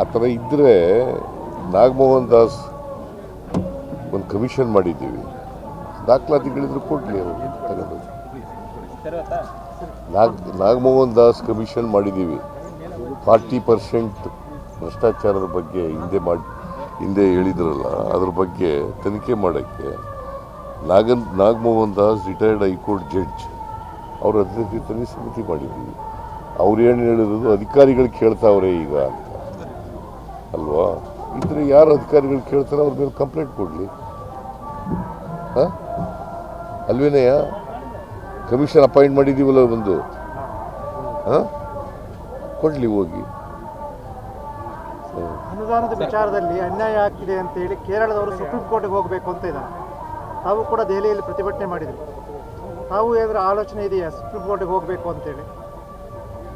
ಆ ಥರ ಇದ್ದರೆ ನಾಗಮೋಹನ್ ದಾಸ್ ಒಂದು ಕಮಿಷನ್ ಮಾಡಿದ್ದೀವಿ. ದಾಖಲಾತಿಗಳಿದ್ರು ಕೊಡಲಿ ಅವರು ತಗೊಂಡು. ನಾಗ್ ನಾಗಮೋಹನ್ ದಾಸ್ ಕಮಿಷನ್ ಮಾಡಿದ್ದೀವಿ. ಫಾರ್ಟಿ ಪರ್ಸೆಂಟ್ ಭ್ರಷ್ಟಾಚಾರದ ಬಗ್ಗೆ ಹಿಂದೆ ಮಾಡಿ ಹಿಂದೆ ಹೇಳಿದ್ರಲ್ಲ ಅದ್ರ ಬಗ್ಗೆ ತನಿಖೆ ಮಾಡೋಕ್ಕೆ Nagan Nagamohan Das retired high court judge. ಅವ್ರ ಅಧ್ಯಕ್ಷತೆಯಲ್ಲಿ ಸಮಿತಿ ಮಾಡಿದ್ದೀವಿ. ಅವ್ರು ಏನು ಹೇಳಿರೋದು ಅಧಿಕಾರಿಗಳು ಕೇಳ್ತಾವ್ರೆ ಈಗ ಅಂತ. ಅಲ್ವಾ? ಇದ್ರೆ ಯಾರು ಅಧಿಕಾರಿಗಳು ಕೇಳ್ತಾರೆ ಅವ್ರ ಮೇಲೆ ಕಂಪ್ಲೇಂಟ್ ಕೊಡಲಿ. ಹಾಂ? ಅಲ್ವಿನಯ್ಯ? ಕಮಿಷನ್ ಅಪಾಯಿಂಟ್ ಮಾಡಿದ್ದೀವಲ್ಲ ಬಂದು. ಹಾಂ? ಕೊಡಲಿ ಹೋಗಿ. ಅನುದಾನದ ವಿಚಾರದಲ್ಲಿ ಅನ್ಯಾಯ ಆಗ್ತಿದೆ ಅಂತ ಹೇಳಿ ಕೇರಳದವರು ಸುಪ್ರೀಂ ಕೋರ್ಟ್ಗೆ ಹೋಗಬೇಕು ಅಂತ ಇದ್ದಾರೆ. ತಾವು ಕೂಡ ದೆಹಲಿಯಲ್ಲಿ ಪ್ರತಿಭಟನೆ ಮಾಡಿದರು. ತಾವು ಏನಾದರೂ ಆಲೋಚನೆ ಇದೆಯಾ? ಸುಪ್ರೀಂ ಕೋರ್ಟ್ಗೆ ಹೋಗಬೇಕು ಅಂತೇಳಿ.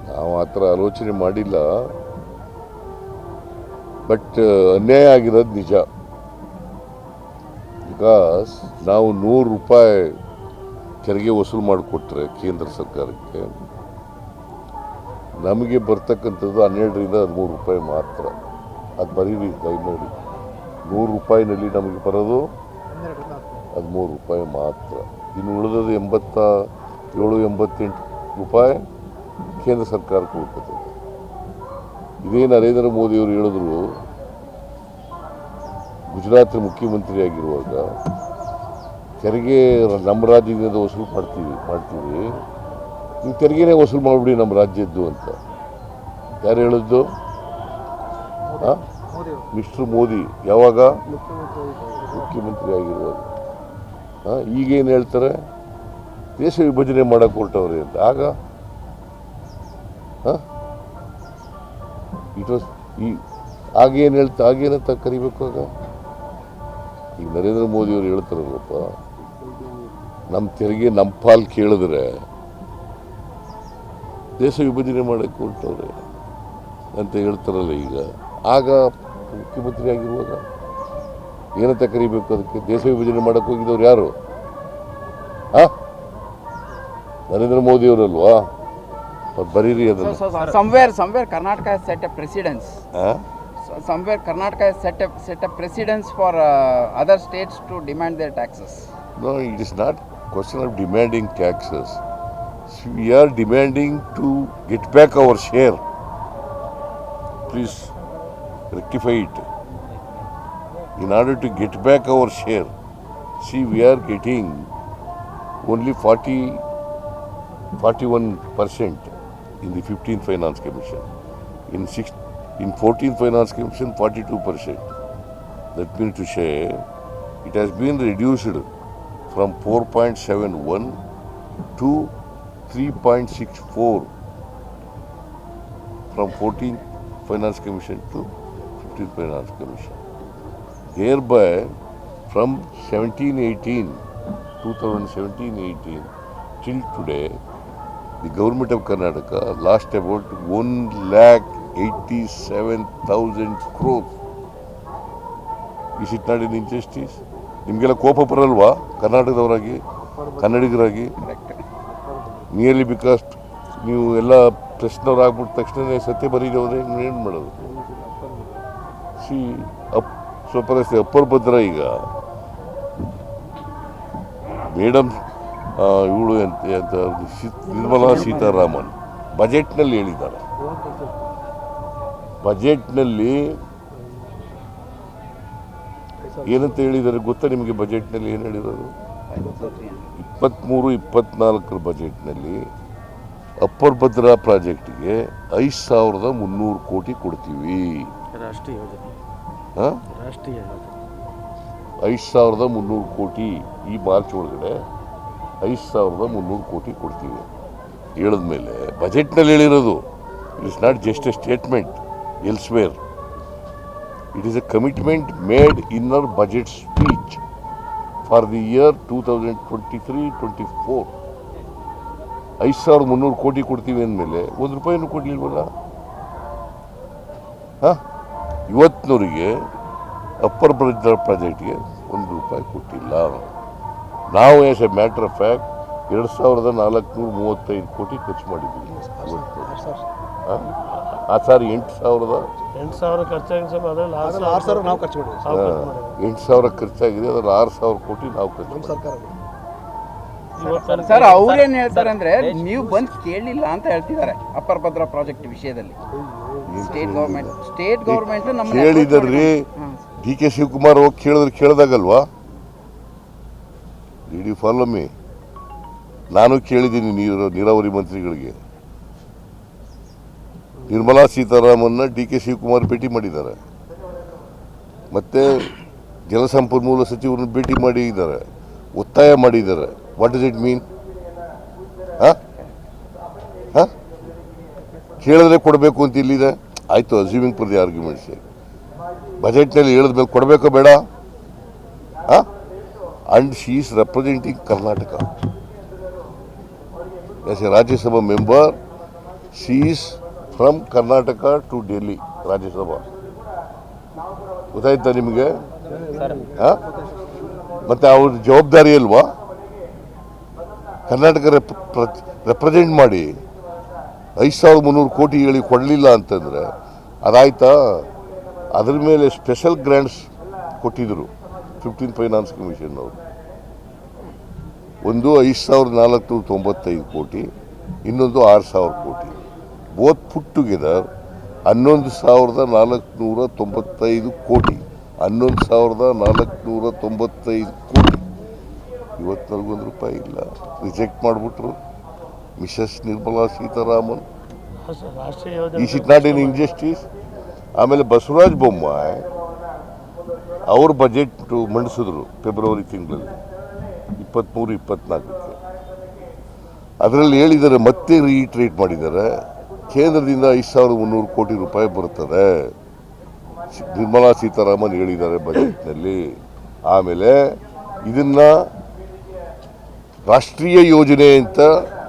ನಾವು ಆ ಥರ ಆಲೋಚನೆ ಮಾಡಿಲ್ಲ. ಬಟ್ ಅನ್ಯಾಯ ಆಗಿರೋದು ನಿಜ. ಬಿಕಾಸ್ ನಾವು ನೂರು ರೂಪಾಯಿ ತೆರಿಗೆ ವಸೂಲು ಮಾಡಿಕೊಟ್ರೆ ಕೇಂದ್ರ ಸರ್ಕಾರಕ್ಕೆ ನಮಗೆ ಬರ್ತಕ್ಕಂಥದ್ದು ಹನ್ನೆರಡರಿಂದ ಹದಿಮೂರು ರೂಪಾಯಿ ಮಾತ್ರ. ಅದು ಬರೀರಿ ದಯಮಾಡಿ ನೂರು ರೂಪಾಯಿನಲ್ಲಿ ನಮಗೆ ಬರೋದು ಹದಿಮೂರು ರೂಪಾಯಿ ಮಾತ್ರ. ಇನ್ನು ಉಳಿದದ್ದು ಎಂಬತ್ತ ಏಳು ಎಂಬತ್ತೆಂಟು ರೂಪಾಯಿ ಕೇಂದ್ರ ಸರ್ಕಾರಕ್ಕೆ ಹೋಗ್ತದೆ ಇದೇ ನರೇಂದ್ರ ಮೋದಿಯವರು ಹೇಳಿದ್ರು ಗುಜರಾತ್ ಮುಖ್ಯಮಂತ್ರಿ ಆಗಿರುವಾಗ ತೆರಿಗೆ ನಮ್ಮ ರಾಜ್ಯದಿಂದ ವಸೂಲು ಮಾಡ್ತೀವಿ ಮಾಡ್ತೀವಿ. ನೀವು ತೆರಿಗೆನೇ ವಸೂಲು ಮಾಡಿಬಿಡಿ ನಮ್ಮ ರಾಜ್ಯದ್ದು ಅಂತ. ಯಾರು ಹೇಳಿದ್ದು? ಹಾಂ ಮಿಸ್ಟರ್ ಮೋದಿ. ಯಾವಾಗ? ಮುಖ್ಯಮಂತ್ರಿ ಆಗಿರುವಾಗ. ಈಗೇನು ಹೇಳ್ತಾರೆ? ದೇಶ ವಿಭಜನೆ ಮಾಡಕ್ಕೆ ಹೊರಟವ್ರೆ ಅಂತ. ಆಗ ಇಟ್ ವಾಸ್ ಈ ಆಗೇನು ಹೇಳ್ತಾ ಆಗೇನಂತ ಕರಿಬೇಕು ಆಗ? ಈಗ ನರೇಂದ್ರ ಮೋದಿಯವರು ಹೇಳ್ತಾರಲ್ಲಪ್ಪ ನಮ್ಮ ತೆರಿಗೆ ನಮ್ಮ ಪಾಲ್ ಕೇಳಿದ್ರೆ ದೇಶ ವಿಭಜನೆ ಮಾಡಕ್ಕೆ ಹೊರಟವ್ರೆ ಅಂತ ಹೇಳ್ತಾರಲ್ಲ ಈಗ. ಆಗ ಮುಖ್ಯಮಂತ್ರಿ ಆಗಿರುವಾಗ ಏನಂತ ಕರಿಬೇಕು ಅದಕ್ಕೆ? ದೇಶ ವಿಭಜನೆ ಮಾಡಕ್ಕೆ ಹೋಗಿದ್ದವ್ರು ಯಾರು? ನರೇಂದ್ರ ಮೋದಿ ಅವರಲ್ವಾ ಬರೀರಿ ಅದನ್ನು. Karnataka set a precedence somewhere Karnataka set up set a precedence for other states to demand their taxes no it taxes we are demanding please rectify it in order to get back our only 40, 41 percent in the 15th Finance Commission. In six, in 14th Finance Commission, 42 percent. That means to say, it has been reduced from 4.71 to 3.64 from 14th Finance Commission to 15th Finance Commission. Thereby, from 1718, 2017-18 till today, the government of Karnataka lost about 1 lakh 87,000 crores. Is it not an injustice? ನಿಮಗೆಲ್ಲ ಕೋಪ ಬರಲ್ವಾ ಕರ್ನಾಟಕದವರಾಗಿ ಕನ್ನಡಿಗರಾಗಿ nearly because ನೀವು ಎಲ್ಲ ಪ್ರಶ್ನವ್ರು ಆಗ್ಬಿಟ್ಟ ತಕ್ಷಣ ಸತ್ಯ ಬರೀದವ್ರೆ ಏನು ಮಾಡೋದು ಸಿ ಅಪ್ ಸ್ವಲ್ಪ ಅಪ್ಪರ್ ಭದ್ರ ಈಗ ಮೇಡಮ್ ಇವಳು ಸಿ- ನಿರ್ಮಲಾ ಸೀತಾರಾಮನ್ ಬಜೆಟ್ನಲ್ಲಿ ಹೇಳಿದ್ದಾರೆ. ಬಜೆಟ್ನಲ್ಲಿ ಏನಂತ ಹೇಳಿದ್ದಾರೆ ಗೊತ್ತಾ ನಿಮಗೆ ಬಜೆಟ್ನಲ್ಲಿ ಏನು ಹೇಳಿರೋದು? ಇಪ್ಪತ್ತ್ಮೂರು ಇಪ್ಪತ್ನಾಲ್ಕರ ಬಜೆಟ್ನಲ್ಲಿ ಅಪ್ಪರ್ ಭದ್ರಾ ಪ್ರಾಜೆಕ್ಟ್ಗೆ ಐದು ಸಾವಿರದ ಮುನ್ನೂರು ಕೋಟಿ ಕೊಡ್ತೀವಿ. ರಾಷ್ಟ್ರೀಯ ಐದು ಸಾವಿರದ ಮುನ್ನೂರು ಕೋಟಿ ಈ ಮಾರ್ಚ್ ಒಳಗಡೆ ಐದು ಸಾವಿರದ ಮುನ್ನೂರು ಕೋಟಿ ಕೊಡ್ತೀವಿ. ಹೇಳಿದ್ಮೇಲೆ ಬಜೆಟ್ನಲ್ಲಿ ಹೇಳಿರೋದು it's not just a statement elsewhere it is a commitment made in our budget speech for the year two thousand twenty three twenty four ಐದು ಸಾವಿರದ ಮುನ್ನೂರು ಕೋಟಿ ಕೊಡ್ತೀವಿ ಅಂದಮೇಲೆ ಒಂದು ರೂಪಾಯಿನೂ ಕೊಡಲಿಲ್ವಲ್ಲ? ಹಾಂ? ಇವತ್ತಿನವರಿಗೆ ಅಪ್ಪರ್ ಬ್ರಿಡ್ಜ್ ಪ್ರಾಜೆಕ್ಟ್ಗೆ ಒಂದು ರೂಪಾಯಿ ಕೊಟ್ಟಿಲ್ಲ. ನಾವು as a matter of fact ಎರಡು ಸಾವಿರದ ನಾಲ್ಕುನೂರ ಮೂವತ್ತೈದು ಕೋಟಿ ಖರ್ಚು ಮಾಡಿದ್ದೀವಿ ಆ? ಸರ್ ಎಂಟು ಸಾವಿರದ? ಎಂಟು ಸಾವಿರ ಖರ್ಚಾಗಿ ಸ್ವಲ್ಪ ಅದ್ರಲ್ಲಿ ಆರು ಆರು ಸಾವಿರ ನಾವು ಖರ್ಚು ಮಾಡಿದ್ವಿ ಮಾಡಿದ್ದೀವಿ. ಎಂಟು ಸಾವಿರ ಖರ್ಚಾಗಿದೆ ಅದರಲ್ಲಿ ಆರು ಸಾವಿರ ಕೋಟಿ ನಾವು ಖರ್ಚು ಸರ್ ಅವ್ರೇನ್ ಹೇಳ್ತಾರೆ ಅಂದ್ರೆ ನೀವು ಬಂದು ಕೇಳಲಿಲ್ಲ ಅಂತ ಹೇಳ್ತಿದ್ದಾರೆ ಅಪ್ಪರ್ ಭದ್ರಾ ಪ್ರಾಜೆಕ್ಟ್ ವಿಷಯದಲ್ಲಿ. ಸ್ಟೇಟ್ ಗೌರ್ಮೆಂಟ್ ಸ್ಟೇಟ್ ಗೌರ್ಮೆಂಟ್ ನಮ್ಮ ಕೇಳಿದರ್ರಿ ಡಿ ಕೆ ಶಿವಕುಮಾರ್ ಹೋಗಿ ಕೇಳಿದ್ರೆ ಕೇಳ್ದಾಗಲ್ವಾ? ಡಿ ಫಾಲೋ ಮೀ ನಾನು ಕೇಳಿದ್ದೀನಿ ನೀರು, ನೀರಾವರಿ ಮಂತ್ರಿಗಳಿಗೆ. ನಿರ್ಮಲಾ ಸೀತಾರಾಮನ್ನ ಡಿ ಕೆ ಶಿವಕುಮಾರ್ ಭೇಟಿ ಮಾಡಿದ್ದಾರೆ. ಮತ್ತೆ ಜಲಸಂಪನ್ಮೂಲ ಸಚಿವರನ್ನು ಭೇಟಿ ಮಾಡಿದ್ದಾರೆ ಒತ್ತಾಯ ಮಾಡಿದ್ದಾರೆ. ವಾಟ್ ಡಸ್ ಇಟ್ ಮೀನ್ ಕೇಳಿದ್ರೆ ಕೊಡಬೇಕು ಅಂತ ಇಲ್ಲಿದೆ. ಆಯಿತು ಅಸ್ಯೂಮಿಂಗ್ ಫಾರ್ ದಿ ಆರ್ಗ್ಯುಮೆಂಟ್ಸ್ ಬಜೆಟ್ನಲ್ಲಿ ಹೇಳಿದ ಮೇಲೆ ಕೊಡಬೇಕೋ ಬೇಡ. And she is representing Karnataka as a Rajya Sabha member she is from Karnataka to Delhi Rajya Sabha ಗೊತ್ತಾಯ್ತಾ ನಿಮಗೆ? ಹಾಂ? ಮತ್ತೆ ಅವ್ರ ಜವಾಬ್ದಾರಿ ಅಲ್ವಾ? ಕರ್ನಾಟಕ ರೆಪ್ರೆಸೆಂಟ್ ಮಾಡಿ. ಐದು ಸಾವಿರದ ಮುನ್ನೂರು ಕೋಟಿ ಹೇಳಿ ಕೊಡಲಿಲ್ಲ ಅಂತಂದರೆ, ಅದಾಯ್ತಾ? ಅದ್ರ ಮೇಲೆ ಸ್ಪೆಷಲ್ ಗ್ರ್ಯಾಂಟ್ಸ್ ಕೊಟ್ಟಿದ್ದರು ಫಿಫ್ಟೀನ್ ಫೈನಾನ್ಸ್ ಕಮಿಷನ್ ಅವರು ಒಂದು ಐದು ಸಾವಿರದ ನಾಲ್ಕುನೂರ ತೊಂಬತ್ತೈದು ಕೋಟಿ ಇನ್ನೊಂದು ಆರು ಸಾವಿರ ಕೋಟಿ. ಬೋತ್ ಪುಟ್ ಟುಗೆದರ್ ಹನ್ನೊಂದು ಸಾವಿರದ ನಾಲ್ಕುನೂರ ತೊಂಬತ್ತೈದು ಕೋಟಿ ಹನ್ನೊಂದು ಸಾವಿರದ ನಾಲ್ಕುನೂರ ತೊಂಬತ್ತೈದು ಕೋಟಿ. ಇವತ್ತರೆಗೂ ಒಂದು ರೂಪಾಯಿ ಇಲ್ಲ. ರಿಜೆಕ್ಟ್ ಮಾಡಿಬಿಟ್ರು. Mrs Nirmala Sitharaman. Is it not in injustice ಆಮೇಲೆ ಬಸವರಾಜ ಬೊಮ್ಮಾಯಿ ಅವ್ರ ಬಜೆಟ್ ಮಂಡಿಸಿದ್ರು ಫೆಬ್ರವರಿ ತಿಂಗಳಲ್ಲಿ ಇಪ್ಪತ್ತ್ಮೂರು ಇಪ್ಪತ್ನಾಲ್ಕಕ್ಕೆ. ಅದರಲ್ಲಿ ಹೇಳಿದ್ದಾರೆ, ಮತ್ತೆ ರೀಟ್ರೇಟ್ ಮಾಡಿದ್ದಾರೆ, ಕೇಂದ್ರದಿಂದ ಐದು ಸಾವಿರದ ಮುನ್ನೂರು ಕೋಟಿ ರೂಪಾಯಿ ಬರುತ್ತದೆ. ನಿರ್ಮಲಾ ಸೀತಾರಾಮನ್ ಹೇಳಿದ್ದಾರೆ ಬಜೆಟ್ನಲ್ಲಿ ಆಮೇಲೆ ಇದನ್ನ ರಾಷ್ಟ್ರೀಯ ಯೋಜನೆ ಅಂತ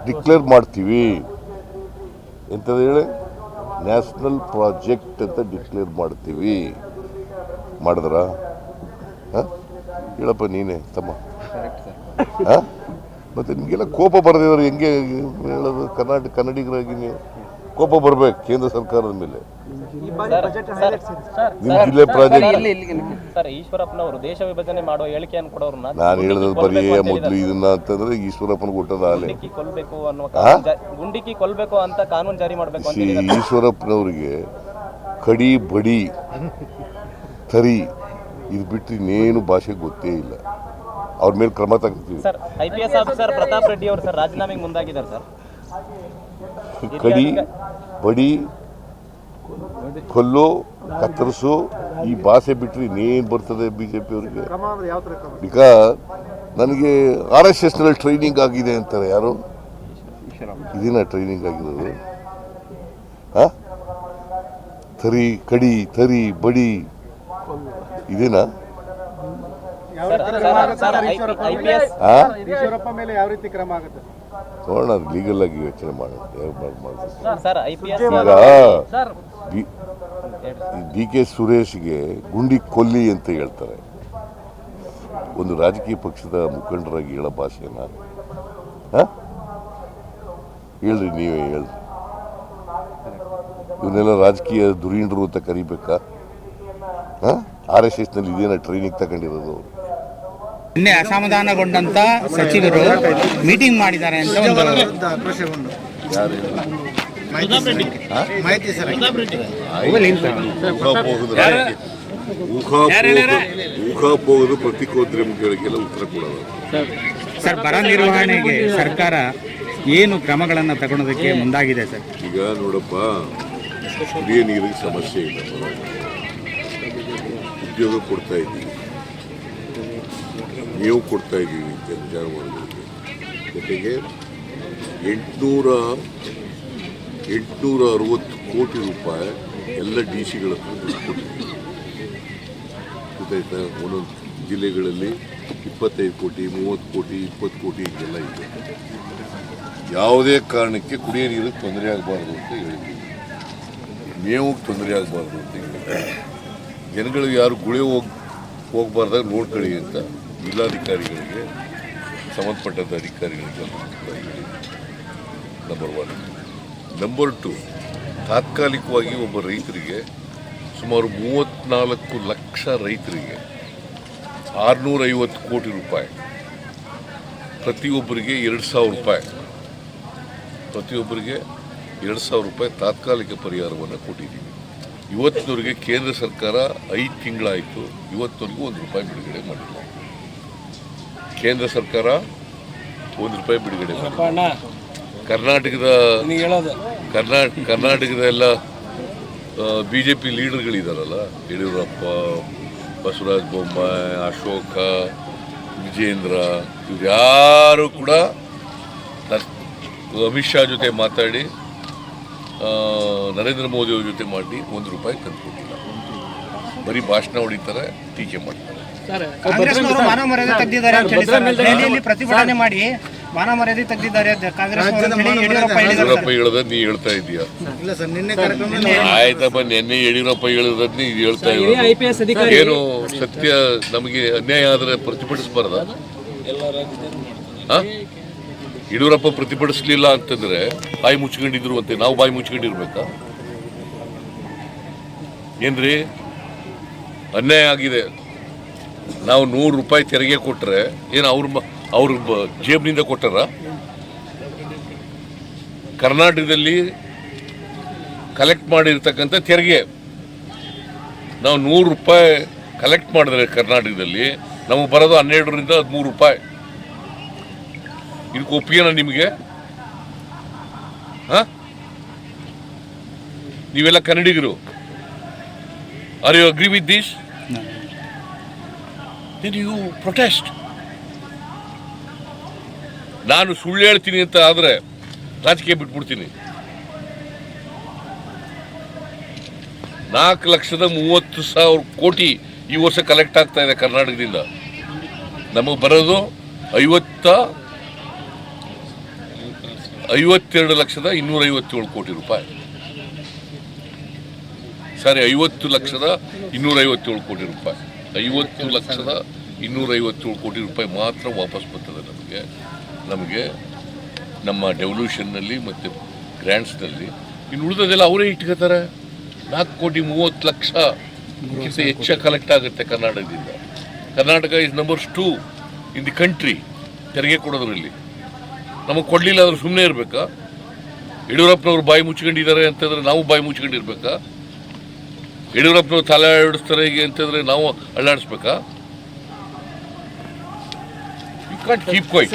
ಡಿಕ್ಲೇರ್ ಮಾಡ್ತೀವಿ. ಎಂಥದ್ದು ಹೇಳಿ? ನ್ಯಾಷನಲ್ ಪ್ರಾಜೆಕ್ಟ್ ಅಂತ ಡಿಕ್ಲೇರ್ ಮಾಡ್ತೀವಿ. ಮಾಡಿದ್ರ? ಹೇಳಪ್ಪ ನೀನೇ, ತಮ್ಮ. ಆ? ಮತ್ತೆ ನಿಮಗೆಲ್ಲ ಕೋಪ ಬರದಿದ್ರೆ, ಹೆಂಗೆ ಹೇಳೋದು? ಕರ್ನಾಟಕ ಕನ್ನಡಿಗರಾಗಿ ನೀವು. ಕೋಪ ಬರ್ಬೇಕು ಕೇಂದ್ರ ಸರ್ಕಾರದ ಮೇಲೆ. ಈ ಬಾರಿ ಬಜೆಟ್ ಹೈಲೈಟ್ಸ್ ಇದೆ ಸರ್ ನಿಮ್ಮ ಜಿಲ್ಲೆ ಪ್ರಾಜೆಕ್ಟ್. ಸರ್ ಈಶ್ವರಪ್ಪನವರು ದೇಶ ವಿಭಜನೆ ಮಾಡೋ ಹೇಳಿಕೆಯನ್ನು ಕೊಡೋರ್ನ ನಾನು ಹೇಳಿದ ಬರೀ ಮೊದಲು ಇದನ್ನ ಅಂತಂದ್ರೆ ಈಶ್ವರಪ್ಪನ ಕೊಟ್ಟದ ಆಲೆ ಗುಂಡಿಕ್ಕಿ ಕೊಲ್ಬೇಕು ಅನ್ನುವ ಕಾನೂನು ಗುಂಡಿಕ್ಕಿ ಕೊಲ್ಬೇಕು ಅಂತ ಕಾನೂನು ಜಾರಿ ಮಾಡಬೇಕು ಅಂತ. ಈಶ್ವರಪ್ಪನವ್ರಿಗೆ ಕಡಿ ಬಡಿ ತರಿ ಇದು ಬಿಟ್ಟು ಇನ್ನೇನು ಭಾಷೆ ಗೊತ್ತೇ ಇಲ್ಲ. ಅವ್ರ ಮೇಲೆ ಕ್ರಮ ತಗೋತೀವಿ sir I P S officer Pratap Reddy ಅವರು ಸರ್ ರಾಜೀನಾಮೆಗೆ ಮುಂದಾಗಿದ್ದಾರೆ ಸರ್. ಕಡಿ ಬಡಿ ಕೊಲ್ಲು ಕತ್ತರಿಸು ಈ ಭಾಷೆ ಬಿಟ್ಟರೆ ಇನ್ನೇನು ಬರ್ತದೆ ಬಿ ಜೆ ಪಿಯವ್ರಿಗೆ ಬಿಕಾಸ್ ನನಗೆ ಆರ್ ಎಸ್ ಎಸ್ನಲ್ಲಿ ಟ್ರೈನಿಂಗ್ ಆಗಿದೆ ಅಂತಾರೆ ಯಾರು? ಇದೇನಾ ಟ್ರೈನಿಂಗ್ ಆಗಿರೋದು. ಹಾ? ತರಿ ಕಡಿ ತರಿ ಬಡಿ. ಇದೇನಾ? ಯಾವ ರೀತಿ ಕ್ರಮ ಆಗುತ್ತೆ? ನೋಡೋಣ ಅದು ಲೀಗಲ್ ಆಗಿ ಯೋಚನೆ ಮಾಡೋಣ ಈಗ ಡಿ ಕೆ ಸುರೇಶ್ಗೆ ಗುಂಡಿ ಕೊಲ್ಲಿ ಅಂತ ಹೇಳ್ತಾರೆ. ಒಂದು ರಾಜಕೀಯ ಪಕ್ಷದ ಮುಖಂಡರಾಗಿ ಹೇಳೋ ಭಾಷೆನ ಹಾಂ? ಹೇಳ್ರಿ ನೀವೇ ಹೇಳ್ರಿ. ಇವನ್ನೆಲ್ಲ ರಾಜಕೀಯ ದುರೀಣರು ಅಂತ ಕರಿಬೇಕಾ? ಆರ್ ಎಸ್ ಎಸ್ನಲ್ಲಿ ಇದೇನ ಟ್ರೈನಿಂಗ್ ತಗೊಂಡಿರೋದು ಅವ್ರು? ನಿನ್ನೆ ಅಸಮಾಧಾನಗೊಂಡಂತ ಸಚಿವರು ಮೀಟಿಂಗ್ ಮಾಡಿದ್ದಾರೆ ಅಂತ ಒಂದು ಪತ್ರಿಕೋದ್ಯಮಿಗಳಿಗೆಲ್ಲ ಉತ್ತರ ಕೊಡೋದು. ಸರ್ ಬರ ನಿರ್ವಹಣೆಗೆ ಸರ್ಕಾರ ಏನು ಕ್ರಮಗಳನ್ನು ತಗೊಳೋದಕ್ಕೆ ಮುಂದಾಗಿದೆ ಸರ್? ಈಗ ನೋಡಪ್ಪ ಕುಡಿಯ ನೀರಿಗೆ ಸಮಸ್ಯೆ ಇಲ್ಲ. ಉದ್ಯೋಗ ಕೊಡ್ತಾ ಇದ್ದೀವಿ. ನೀವು ಕೊಡ್ತಾ ಇದ್ದೀವಿ ಜನ ಜಾನುವಾರುಗಳಿಗೆ ಜೊತೆಗೆ ಎಂಟುನೂರ ಎಂಟುನೂರ ಅರವತ್ತು ಕೋಟಿ ರೂಪಾಯಿ ಎಲ್ಲ ಡಿ ಸಿಗಳ ಕೊಟ್ಟಿದ್ದೀವಿ. ಒಂದೊಂದು ಜಿಲ್ಲೆಗಳಲ್ಲಿ ಇಪ್ಪತ್ತೈದು ಕೋಟಿ, ಮೂವತ್ತು ಕೋಟಿ, ಇಪ್ಪತ್ತು ಕೋಟಿ ಹೀಗೆಲ್ಲ ಇದೆ. ಯಾವುದೇ ಕಾರಣಕ್ಕೆ ಕುಡಿಯೋ ನೀರಿಗೆ ತೊಂದರೆ ಆಗಬಾರ್ದು ಅಂತ ಹೇಳಿದ್ದೀವಿ. ಮೇವಿಗೆ ತೊಂದರೆ ಆಗಬಾರ್ದು ಅಂತ ಹೇಳಿದ್ದೀವಿ. ಜನಗಳಿಗೆ ಯಾರು ಗುಳಿ ಹೋಗಿ, ಹೋಗ್ಬಾರ್ದಾಗ ನೋಡ್ಕೊಳ್ಳಿ ಅಂತ ಜಿಲ್ಲಾಧಿಕಾರಿಗಳಿಗೆ ಸಂಬಂಧಪಟ್ಟಂಥ ಅಧಿಕಾರಿಗಳಿಗೆ ನಂಬರ್ ಒನ್ ನಂಬರ್ ಟು ತಾತ್ಕಾಲಿಕವಾಗಿ ಒಬ್ಬ ರೈತರಿಗೆ ಸುಮಾರು ಮೂವತ್ತ್ನಾಲ್ಕು ಲಕ್ಷ ರೈತರಿಗೆ ಆರುನೂರೈವತ್ತು ಕೋಟಿ ರೂಪಾಯಿ, ಪ್ರತಿಯೊಬ್ಬರಿಗೆ ಎರಡು ಸಾವಿರ ರೂಪಾಯಿ, ಪ್ರತಿಯೊಬ್ಬರಿಗೆ ಎರಡು ಸಾವಿರ ರೂಪಾಯಿ ತಾತ್ಕಾಲಿಕ ಪರಿಹಾರವನ್ನು ಕೊಟ್ಟಿದ್ದೀವಿ. ಇವತ್ತಿನವರಿಗೆ ಕೇಂದ್ರ ಸರ್ಕಾರ ಐದು ತಿಂಗಳಾಯಿತು, ಇವತ್ತಿನವರೆಗೂ ಒಂದು ರೂಪಾಯಿ ಬಿಡುಗಡೆ ಮಾಡಿಲ್ಲ. ಕೇಂದ್ರ ಸರ್ಕಾರ ಒಂದು ರೂಪಾಯಿ ಬಿಡುಗಡೆ ಕರ್ನಾಟಕದ ಕರ್ನಾಟಕ ಕರ್ನಾಟಕದ ಎಲ್ಲ ಬಿ ಜೆ ಪಿ ಲೀಡರ್ಗಳಿದಾರಲ್ಲ ಯಡಿಯೂರಪ್ಪ ಬಸವರಾಜ ಬೊಮ್ಮಾಯಿ ಅಶೋಕ ವಿಜೇಂದ್ರ ಇವ್ರು ಯಾರು ಕೂಡ ಅಮಿತ್ ಶಾ ಜೊತೆ ಮಾತಾಡಿ ನರೇಂದ್ರ ಮೋದಿ ಅವ್ರ ಜೊತೆ ಮಾಡಿ ಒಂದು ರೂಪಾಯಿ ತಂದುಕೊಟ್ಟಿಲ್ಲ. ಬರೀ ಭಾಷಣ ಹೊಡಿತಾರೆ ಟೀಕೆ ಮಾಡ್ತಾರೆ. ಕಾಂಗ್ರೆಸ್ನವರು ಮಾನವ ಮರ್ಯಾದೆ ತೆಗೆದಿದ್ದಾರೆ ಅಂತ ಹೇಳಿ ಸರ್ ದೆಹಲಿಯಲ್ಲಿ ಪ್ರತಿಭಟನೆ ಮಾಡಿ ಮಾನವ ಮರ್ಯಾದೆ ತೆಗೆದಿದ್ದಾರೆ ಕಾಂಗ್ರೆಸ್ ಯಡಿಯೂರಪ್ಪ ಯಡಿಯೂರಪ್ಪ ಹೇಳದ ನೀ ಹೇಳ್ತಾ ಇದೀಯ ಇಲ್ಲ ಸರ್ ನಿನ್ನೆ ಕಾರ್ಯಕ್ರಮ ಆಯ್ತಪ್ಪ ನಿನ್ನೆ ಯಡಿಯೂರಪ್ಪ ಹೇಳಿದ್ರನ್ನ ನೀ ಹೇಳ್ತಾ ಇರೋದು. ಏನು ಸತ್ಯ ನಮಗೆ ಅನ್ಯಾಯ ಆದರೆ ಪ್ರತಿಭಟಿಸಬಾರ್ದ? ಯಡಿಯೂರಪ್ಪ ಪ್ರತಿಭಟಿಸಲಿಲ್ಲ ಅಂತಂದ್ರೆ ಬಾಯಿ ಮುಚ್ಕೊಂಡಿದ್ರು ಅಂತ ನಾವು ಬಾಯಿ ಮುಚ್ಕೊಂಡಿರ್ಬೇಕಾ? ಏನ್ರಿ? ಅನ್ಯಾಯ ಆಗಿದೆ. ನಾವು ನೂರು ರೂಪಾಯಿ ತೆರಿಗೆ ಕೊಟ್ಟರೆ ಏನು ಅವ್ರ ಅವ್ರ ಜೇಬ್ನಿಂದ ಕೊಟ್ಟಾರ? ಕರ್ನಾಟಕದಲ್ಲಿ ಕಲೆಕ್ಟ್ ಮಾಡಿರ್ತಕ್ಕಂಥ ತೆರಿಗೆ. ನಾವು ನೂರು ರೂಪಾಯಿ ಕಲೆಕ್ಟ್ ಮಾಡಿದ್ರೆ ಕರ್ನಾಟಕದಲ್ಲಿ, ನಮಗೆ ಬರೋದು ಹನ್ನೆರಡರಿಂದ ಹದಿಮೂರು ರೂಪಾಯಿ. ಇದಕ್ಕೆ ಒಪ್ಪಿಗೆನಾ ನಿಮಗೆ? ಹಾ? ನೀವೆಲ್ಲ ಕನ್ನಡಿಗರು? Are you agree with this you protest ನಾನು ಸುಳ್ಳು ಹೇಳ್ತೀನಿ ಅಂತ ಆದರೆ ರಾಜಕೀಯ ಬಿಟ್ಬಿಡ್ತೀನಿ. ನಾಲ್ಕು ಲಕ್ಷದ ಮೂವತ್ತು ಸಾವಿರ ಕೋಟಿ ಈ ವರ್ಷ ಕಲೆಕ್ಟ್ ಆಗ್ತಾ ಇದೆ ಕರ್ನಾಟಕದಿಂದ. ನಮಗೆ ಬರೋದು ಐವತ್ತ, ಐವತ್ತೆರಡು ಲಕ್ಷದ ಇನ್ನೂರೈವತ್ತೇಳು ಕೋಟಿ ರೂಪಾಯಿ. ಸಾರಿ ಐವತ್ತು ಲಕ್ಷದ ಇನ್ನೂರೈವತ್ತೇಳು ಕೋಟಿ ರೂಪಾಯಿ. ಐವತ್ತು ಲಕ್ಷದ ಇನ್ನೂರೈವತ್ತೇಳು ಕೋಟಿ ರೂಪಾಯಿ ಮಾತ್ರ ವಾಪಸ್ ಬರ್ತದೆ ನಮಗೆ. ನಮಗೆ ನಮ್ಮ ಡೆವಲ್ಯೂಷನ್ನಲ್ಲಿ ಮತ್ತು ಗ್ರ್ಯಾಂಡ್ಸ್ನಲ್ಲಿ ಇನ್ನು ಉಳಿದದೆಲ್ಲ ಅವರೇ ಇಟ್ಕೋತಾರೆ. ನಾಲ್ಕು ಕೋಟಿ ಮೂವತ್ತು ಲಕ್ಷ ಹೆಚ್ಚು ಕಲೆಕ್ಟ್ ಆಗುತ್ತೆ ಕರ್ನಾಟಕದಿಂದ. Karnataka is numbers two in the country ತೆರಿಗೆ ಕೊಡೋದ್ರಲ್ಲಿ. ನಮಗೆ ಕೊಡಲಿಲ್ಲ ಅಂದ್ರೆ ಸುಮ್ಮನೆ ಇರಬೇಕಾ? ಯಡಿಯೂರಪ್ಪನವ್ರು ಬಾಯಿ ಮುಚ್ಕೊಂಡಿದ್ದಾರೆ ಅಂತಂದರೆ ನಾವು ಬಾಯಿ ಮುಚ್ಕೊಂಡಿರ್ಬೇಕಾ? ಯಡಿಯೂರಪ್ಪನವ್ರು ತಲೆ ಆಡಿಸ್ತಾರೆ ಹೀಗೆ ಅಂತಂದರೆ ನಾವು ಅಳ್ಳಾಡಿಸ್ಬೇಕಾ ಯು ಕಾಂಟ್ ಕೀಪ್ ಕ್ವೈಟ್